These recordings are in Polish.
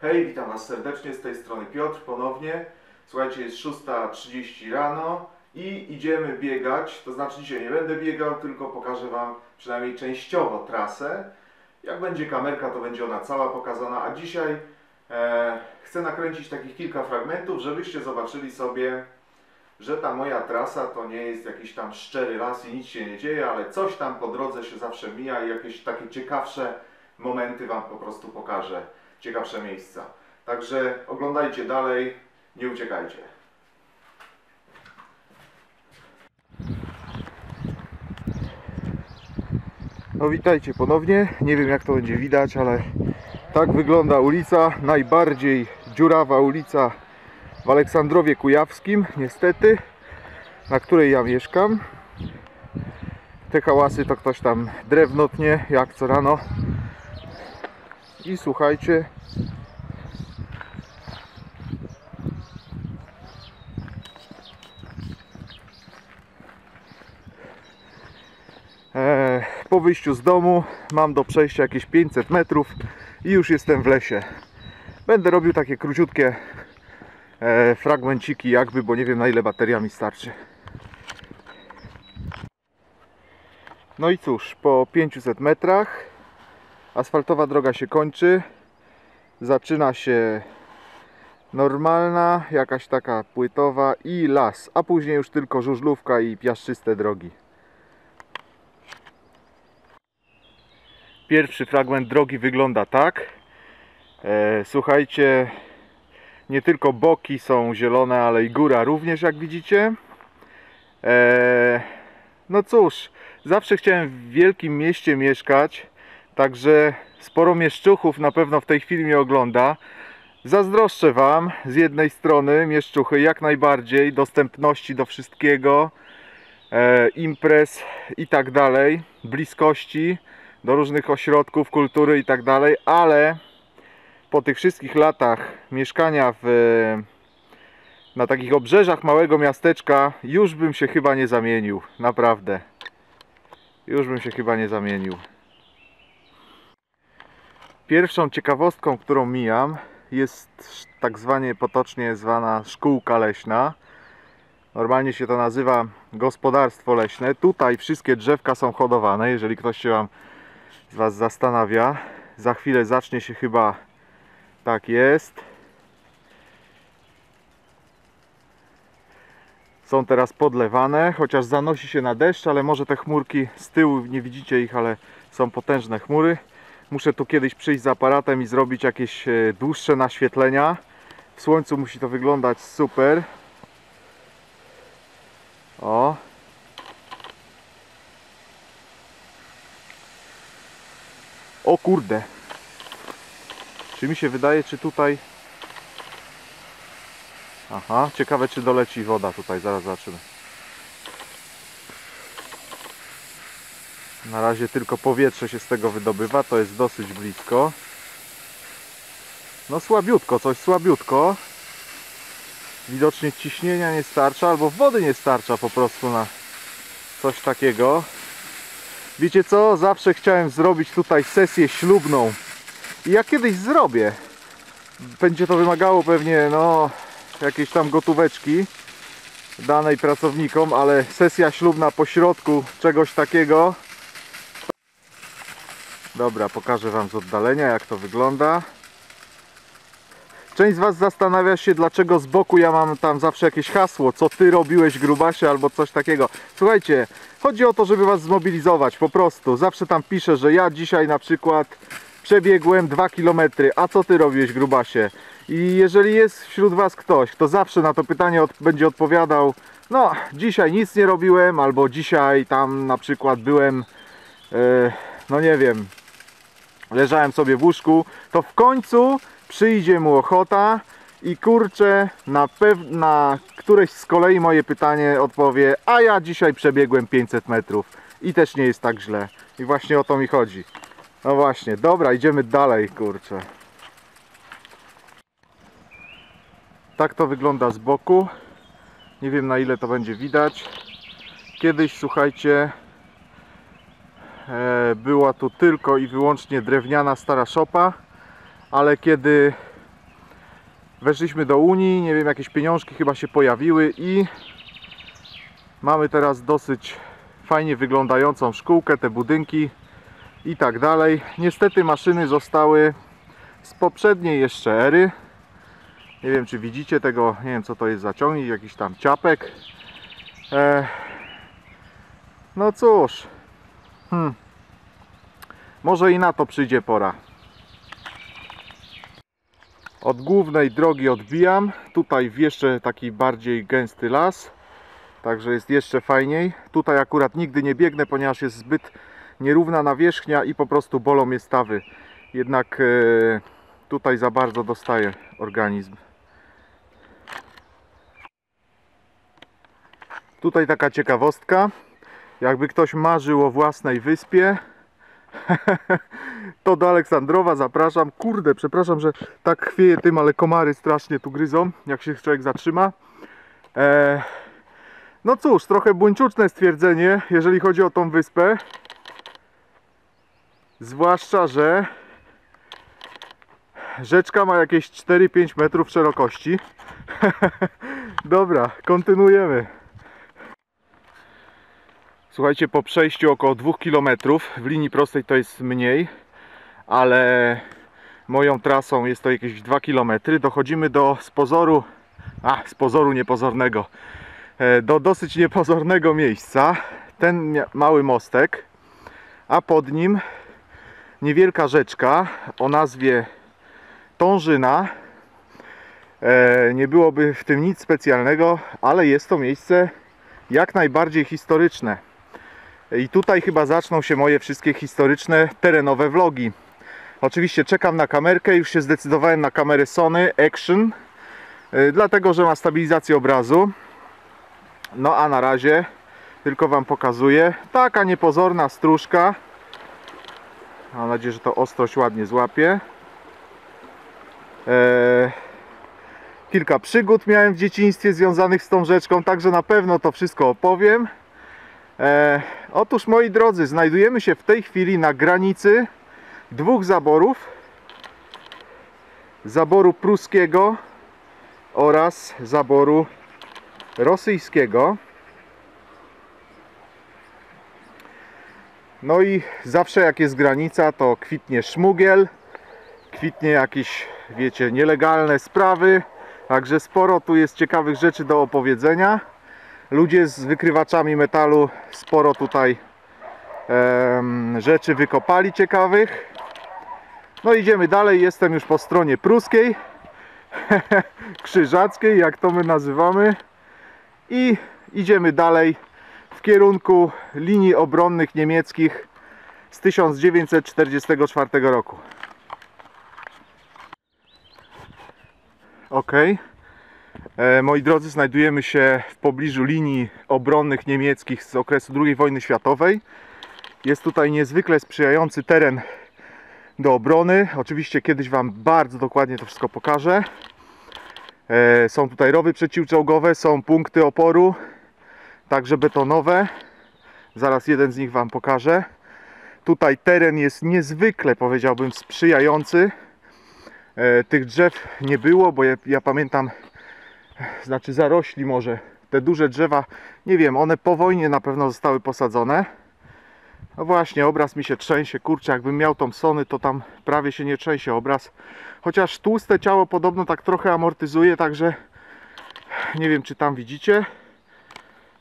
Hej, witam Was serdecznie, z tej strony Piotr ponownie. Słuchajcie, jest 6.30 rano i idziemy biegać, to znaczy dzisiaj nie będę biegał, tylko pokażę Wam przynajmniej częściowo trasę. Jak będzie kamerka, to będzie ona cała pokazana, a dzisiaj e, chcę nakręcić takich kilka fragmentów, żebyście zobaczyli sobie, że ta moja trasa to nie jest jakiś tam szczery las i nic się nie dzieje, ale coś tam po drodze się zawsze mija i jakieś takie ciekawsze momenty Wam po prostu pokażę, ciekawsze miejsca. Także oglądajcie dalej, nie uciekajcie. No witajcie ponownie, nie wiem jak to będzie widać, ale tak wygląda ulica, najbardziej dziurawa ulica w Aleksandrowie Kujawskim, niestety, na której ja mieszkam. Te hałasy to ktoś tam drewno tnie, jak co rano. I słuchajcie, e, po wyjściu z domu mam do przejścia jakieś 500 metrów i już jestem w lesie. Będę robił takie króciutkie e, fragmenciki jakby, bo nie wiem na ile bateria mi starczy. No i cóż, po 500 metrach asfaltowa droga się kończy. Zaczyna się normalna, jakaś taka płytowa i las, a później już tylko żużlówka i piaszczyste drogi. Pierwszy fragment drogi wygląda tak. E, słuchajcie, nie tylko boki są zielone, ale i góra również, jak widzicie. E, no cóż, zawsze chciałem w wielkim mieście mieszkać, także sporo mieszczuchów na pewno w tej chwili mnie ogląda. Zazdroszczę Wam z jednej strony mieszczuchy jak najbardziej, dostępności do wszystkiego, e, imprez i tak dalej, bliskości do różnych ośrodków kultury i tak dalej, ale po tych wszystkich latach mieszkania w, na takich obrzeżach małego miasteczka już bym się chyba nie zamienił, naprawdę. Już bym się chyba nie zamienił. Pierwszą ciekawostką, którą mijam, jest tak zwanie potocznie zwana szkółka leśna. Normalnie się to nazywa gospodarstwo leśne. Tutaj wszystkie drzewka są hodowane, jeżeli ktoś się Wam z Was zastanawia. Za chwilę zacznie się chyba tak jest. Są teraz podlewane, chociaż zanosi się na deszcz, ale może te chmurki z tyłu, nie widzicie ich, ale są potężne chmury. Muszę tu kiedyś przyjść z aparatem i zrobić jakieś e, dłuższe naświetlenia. W słońcu musi to wyglądać super. O. O kurde. Czy mi się wydaje, czy tutaj... Aha, ciekawe czy doleci woda tutaj, zaraz zobaczymy. Na razie tylko powietrze się z tego wydobywa, to jest dosyć blisko. No słabiutko, coś słabiutko. Widocznie ciśnienia nie starcza, albo wody nie starcza po prostu na coś takiego. Wiecie co? Zawsze chciałem zrobić tutaj sesję ślubną. I ja kiedyś zrobię. Będzie to wymagało pewnie no jakiejś tam gotóweczki danej pracownikom, ale sesja ślubna po środku czegoś takiego. Dobra, pokażę Wam z oddalenia jak to wygląda. Część z Was zastanawia się dlaczego z boku ja mam tam zawsze jakieś hasło, co Ty robiłeś grubasie albo coś takiego. Słuchajcie, chodzi o to, żeby Was zmobilizować po prostu. Zawsze tam piszę, że ja dzisiaj na przykład przebiegłem 2 km, a co Ty robiłeś grubasie? I jeżeli jest wśród Was ktoś, kto zawsze na to pytanie od, będzie odpowiadał no, dzisiaj nic nie robiłem, albo dzisiaj tam na przykład byłem, e, no nie wiem, leżałem sobie w łóżku, to w końcu przyjdzie mu ochota i kurczę, na, pew- na któreś z kolei moje pytanie odpowie, a ja dzisiaj przebiegłem 500 metrów i też nie jest tak źle. I właśnie o to mi chodzi. No właśnie, dobra, idziemy dalej, kurczę. Tak to wygląda z boku. Nie wiem na ile to będzie widać. Kiedyś, słuchajcie, była tu tylko i wyłącznie drewniana stara szopa, ale kiedy Weszliśmy do Unii, nie wiem, jakieś pieniążki chyba się pojawiły i mamy teraz dosyć fajnie wyglądającą szkółkę, te budynki i tak dalej. Niestety maszyny zostały z poprzedniej jeszcze ery. Nie wiem, czy widzicie tego, nie wiem, co to jest za ciągnik, jakiś tam ciapek. E, no cóż, hmm. może i na to przyjdzie pora. Od głównej drogi odbijam. Tutaj jeszcze taki bardziej gęsty las. Także jest jeszcze fajniej. Tutaj akurat nigdy nie biegnę, ponieważ jest zbyt nierówna nawierzchnia i po prostu bolą mnie stawy. Jednak e, tutaj za bardzo dostaje organizm. Tutaj taka ciekawostka. Jakby ktoś marzył o własnej wyspie, to do Aleksandrowa zapraszam. Kurde, przepraszam, że tak chwieje tym, ale komary strasznie tu gryzą, jak się człowiek zatrzyma. Eee, no cóż, trochę buńczuczne stwierdzenie, jeżeli chodzi o tą wyspę. Zwłaszcza, że rzeczka ma jakieś 4-5 metrów szerokości. Dobra, kontynuujemy. Słuchajcie, po przejściu około 2 km, w linii prostej to jest mniej, ale moją trasą jest to jakieś 2 km. Dochodzimy do z pozoru, a z pozoru niepozornego, e, do dosyć niepozornego miejsca. Ten mały mostek, a pod nim niewielka rzeczka o nazwie Tążyna. E, nie byłoby w tym nic specjalnego, ale jest to miejsce jak najbardziej historyczne. I tutaj chyba zaczną się moje wszystkie historyczne, terenowe vlogi. Oczywiście czekam na kamerkę, już się zdecydowałem na kamerę Sony Action, yy, dlatego że ma stabilizację obrazu. No a na razie tylko Wam pokazuję. Taka niepozorna stróżka. Mam nadzieję, że to ostrość ładnie złapie. Eee, kilka przygód miałem w dzieciństwie związanych z tą rzeczką, także na pewno to wszystko opowiem. E, otóż moi drodzy, znajdujemy się w tej chwili na granicy dwóch zaborów. Zaboru pruskiego oraz zaboru rosyjskiego. No i zawsze jak jest granica, to kwitnie szmugiel, kwitnie jakieś, wiecie, nielegalne sprawy. Także sporo tu jest ciekawych rzeczy do opowiedzenia ludzie z wykrywaczami metalu sporo tutaj rzeczy wykopali ciekawych. No idziemy dalej, jestem już po stronie pruskiej krzyżackiej, jak to my nazywamy. I idziemy dalej w kierunku linii obronnych niemieckich z 1944 roku. Ok moi drodzy, znajdujemy się w pobliżu linii obronnych niemieckich z okresu II wojny światowej. Jest tutaj niezwykle sprzyjający teren do obrony. Oczywiście kiedyś Wam bardzo dokładnie to wszystko pokażę. E, są tutaj rowy przeciwczołgowe, są punkty oporu, także betonowe. Zaraz jeden z nich Wam pokażę. Tutaj teren jest niezwykle, powiedziałbym, sprzyjający. E, tych drzew nie było, bo ja, ja pamiętam znaczy zarośli może. Te duże drzewa, nie wiem, one po wojnie na pewno zostały posadzone. No właśnie, obraz mi się trzęsie. Kurczę, jakbym miał Sony, to tam prawie się nie trzęsie obraz. Chociaż tłuste ciało podobno tak trochę amortyzuje, także nie wiem, czy tam widzicie.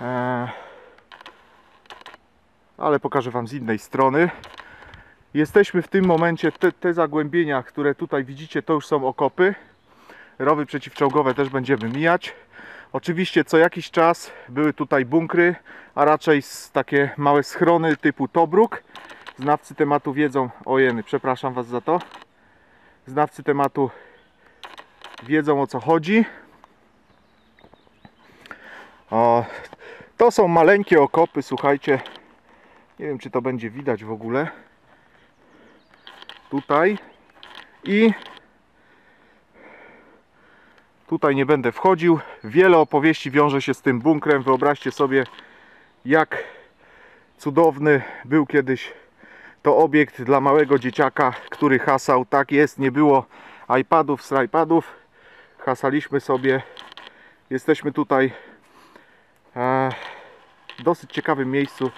Eee... Ale pokażę Wam z innej strony. Jesteśmy w tym momencie, te, te zagłębienia, które tutaj widzicie, to już są okopy rowy przeciwczołgowe też będziemy mijać. Oczywiście co jakiś czas były tutaj bunkry, a raczej takie małe schrony typu Tobruk. Znawcy tematu wiedzą, ojeny, przepraszam Was za to. Znawcy tematu wiedzą o co chodzi. O, to są maleńkie okopy, słuchajcie. Nie wiem czy to będzie widać w ogóle. Tutaj. I Tutaj nie będę wchodził. Wiele opowieści wiąże się z tym bunkrem. Wyobraźcie sobie, jak cudowny był kiedyś to obiekt dla małego dzieciaka, który hasał. Tak jest, nie było iPadów, iPadów. hasaliśmy sobie. Jesteśmy tutaj e, w dosyć ciekawym miejscu.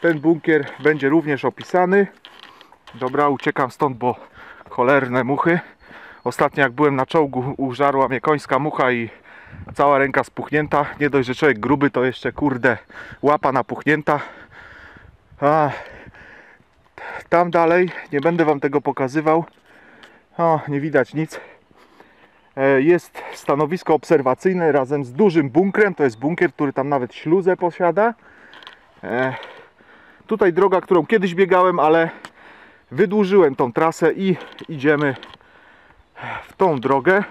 Ten bunkier będzie również opisany. Dobra, uciekam stąd, bo cholerne muchy. Ostatnio jak byłem na czołgu, użarła mnie końska mucha i cała ręka spuchnięta. Nie dość, że człowiek gruby, to jeszcze kurde łapa napuchnięta. A, tam dalej, nie będę wam tego pokazywał. O, nie widać nic. E, Jest stanowisko obserwacyjne razem z dużym bunkrem. To jest bunkier, który tam nawet śluzę posiada. E, Tutaj droga, którą kiedyś biegałem, ale wydłużyłem tą trasę i idziemy w tą drogę.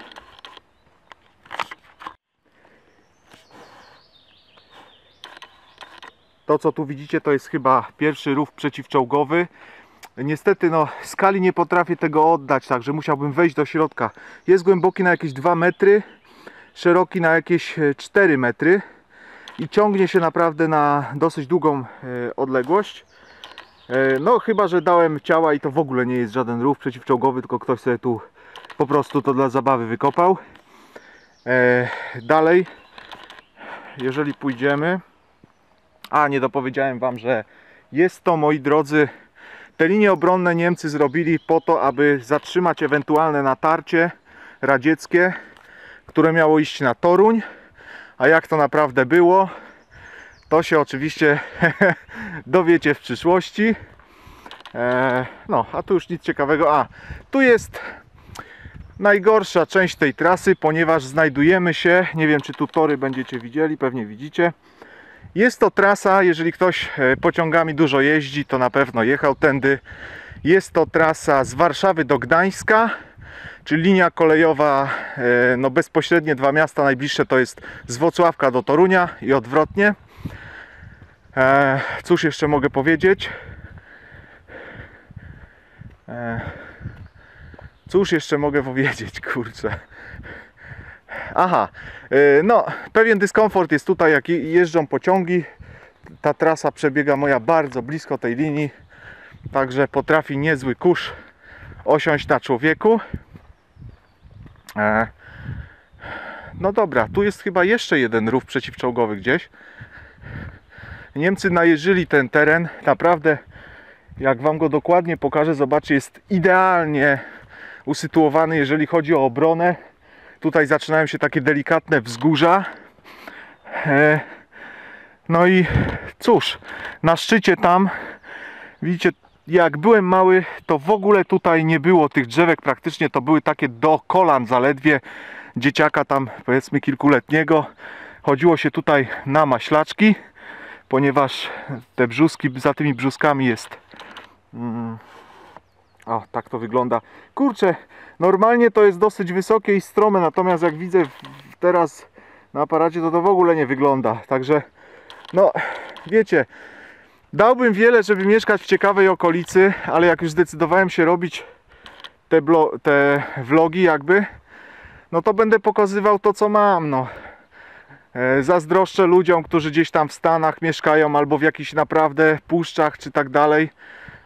To co tu widzicie to jest chyba pierwszy rów przeciwczołgowy. Niestety no skali nie potrafię tego oddać, także musiałbym wejść do środka. Jest głęboki na jakieś 2 metry, szeroki na jakieś e, 4 metry i ciągnie się naprawdę na dosyć długą e, odległość. E, No chyba, że dałem ciała i to w ogóle nie jest żaden rów przeciwczołgowy, tylko ktoś sobie tu po prostu to dla zabawy wykopał. E, Dalej, jeżeli pójdziemy, a nie dopowiedziałem Wam, że jest to, moi drodzy, te linie obronne Niemcy zrobili po to, aby zatrzymać ewentualne natarcie radzieckie, które miało iść na Toruń. A jak to naprawdę było, to się oczywiście dowiecie w przyszłości. E, no, a tu już nic ciekawego. A, tu jest najgorsza część tej trasy, ponieważ znajdujemy się, nie wiem czy tu tory będziecie widzieli, pewnie widzicie. Jest to trasa, jeżeli ktoś e, pociągami dużo jeździ, to na pewno jechał tędy. Jest to trasa z Warszawy do Gdańska, czyli linia kolejowa, e, no bezpośrednie dwa miasta najbliższe to jest z Wocławka do Torunia i odwrotnie. E, Cóż jeszcze mogę powiedzieć? Cóż jeszcze mogę powiedzieć, kurczę. Aha, e, no pewien dyskomfort jest tutaj, jak je- jeżdżą pociągi. Ta trasa przebiega moja bardzo blisko tej linii, także potrafi niezły kurz osiąść na człowieku. E, No dobra, tu jest chyba jeszcze jeden rów przeciwczołgowy gdzieś. Niemcy najeżyli ten teren, naprawdę jak Wam go dokładnie pokażę, zobaczcie, jest idealnie usytuowany, jeżeli chodzi o obronę. Tutaj zaczynają się takie delikatne wzgórza. E, No i cóż, na szczycie tam, widzicie, jak byłem mały, to w ogóle tutaj nie było tych drzewek, praktycznie to były takie do kolan zaledwie dzieciaka tam powiedzmy kilkuletniego. Chodziło się tutaj na maślaczki, ponieważ te brzuski, za tymi brzuskami jest mm, o, tak to wygląda. Kurczę, normalnie to jest dosyć wysokie i strome, natomiast jak widzę teraz na aparacie, to to w ogóle nie wygląda. Także, no, wiecie, dałbym wiele, żeby mieszkać w ciekawej okolicy, ale jak już zdecydowałem się robić te, te vlogi jakby, no to będę pokazywał to, co mam, no. E, Zazdroszczę ludziom, którzy gdzieś tam w Stanach mieszkają albo w jakichś naprawdę puszczach czy tak dalej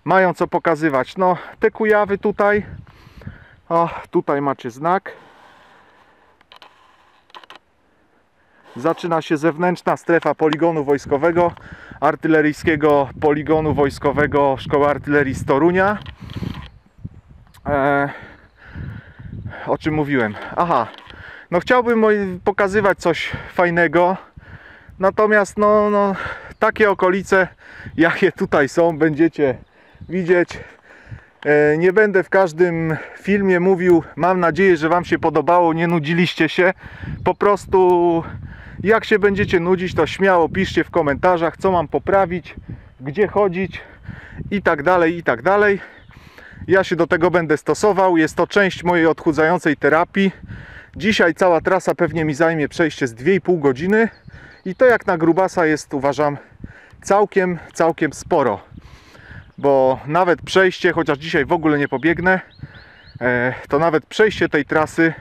mają co pokazywać. No, te kujawy tutaj, o, tutaj macie znak. Zaczyna się zewnętrzna strefa poligonu wojskowego, artyleryjskiego poligonu wojskowego Szkoły Artylerii z Torunia. E, o czym mówiłem? Aha, no chciałbym pokazywać coś fajnego, natomiast no, no takie okolice, jakie tutaj są, będziecie widzieć. E, Nie będę w każdym filmie mówił, mam nadzieję, że Wam się podobało, nie nudziliście się. Po prostu, jak się będziecie nudzić, to śmiało piszcie w komentarzach, co mam poprawić, gdzie chodzić i tak dalej, i tak dalej. Ja się do tego będę stosował. Jest to część mojej odchudzającej terapii. Dzisiaj cała trasa pewnie mi zajmie przejście z 2,5 godziny i to jak na grubasa jest, uważam, całkiem, całkiem sporo bo nawet przejście, chociaż dzisiaj w ogóle nie pobiegnę, e, to nawet przejście tej trasy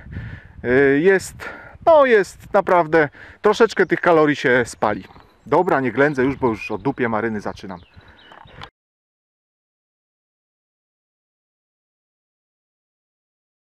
e, jest, no jest naprawdę, troszeczkę tych kalorii się spali. Dobra, nie ględzę już, bo już o dupie maryny zaczynam.